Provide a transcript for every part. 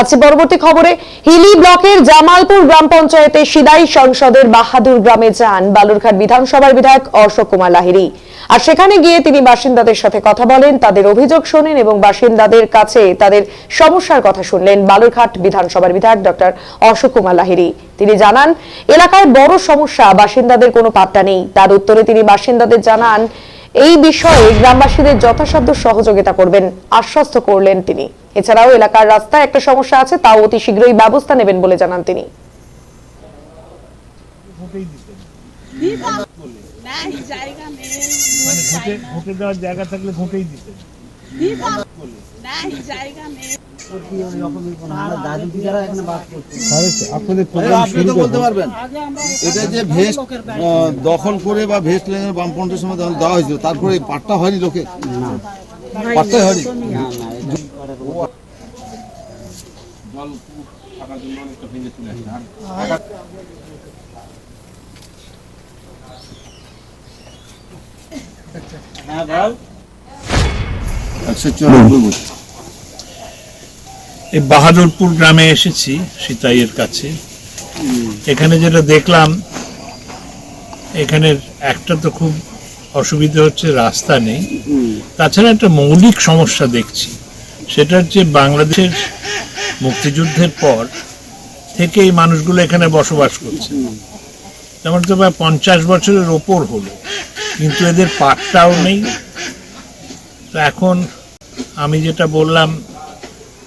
আজকে পরবর্তী খবরে হিলি ব্লকের জামালপুর গ্রাম পঞ্চায়েতে সিদাই সংসদের বাহাদুর গ্রামে যান বালুরঘাট বিধানসভার বিধায়ক অশোক কুমার লাহিড়ী। আর সেখানে গিয়ে তিনি বাসিন্দাদের সাথে কথা বলেন, তাদের অভিযোগ শোনেন এবং বাসিন্দাদের কাছে তাদের সমস্যার কথা শুনলেন বালুরঘাট বিধানসভার বিধায়ক ডক্টর অশোক কুমার লাহিড়ী। তিনি জানান, এলাকায় বড় সমস্যা, বাসিন্দাদের কোনো পাত্তা নেই। তার উত্তরে তিনি বাসিন্দাদের জানান এই বিষয়ে গ্রামবাসীদের যথাসাধ্য সহযোগিতা করবেন আশ্বস্ত করলেন তিনি। এছাড়াও এলাকার রাস্তায় একটা সমস্যা আছে তাও অতি শীঘ্রই ব্যবস্থা নেবেন বলে জানান তিনি। জায়গা নেই মানে ঘুঁটে ঘুঁটে দেওয়ার জায়গা থাকলে ঘুটেই দিতেন। এটা যে ভেস্ট দখল করে বা ভেস্ট লেনের বামপন্থের সময় দেওয়া হয়েছিল তারপরে পাটটা হয়নি লোকে পাটটাই হয়নি চুরানব্বই বছর এই বাহাদুরপুর গ্রামে এসেছি সিতাইয়ের কাছে। এখানে যেটা দেখলাম, এখানের একটা তো খুব অসুবিধা হচ্ছে রাস্তা নেই। তাছাড়া একটা মৌলিক সমস্যা দেখছি সেটা হচ্ছে বাংলাদেশের মুক্তিযুদ্ধের পর থেকে এই মানুষগুলো এখানে বসবাস করছে। যেমন তো প্রায় পঞ্চাশ বছরের ওপর হলো, কিন্তু এদের পাটটাও নেই। তো এখন আমি যেটা বললাম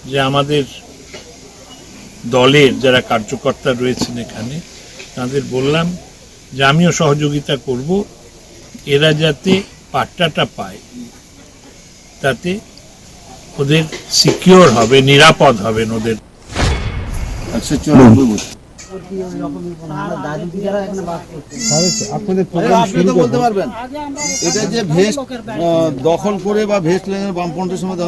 যে আমাদের দলের যারা কার্যকর্তা রয়েছেন এখানে, তাদের বললাম যে আমিও সহযোগিতা করব, এরা যাতে পাট্টাটা পায়, তাতে ওদের সিকিওর হবে, নিরাপদ হবেন ওদের। চুরানব্বই বছর আপনাদের আপনি তো বলতে পারবেন। এটা যে ভেস্ট দখল করে বা ভেস্ট লেনের বামপন্থের সময়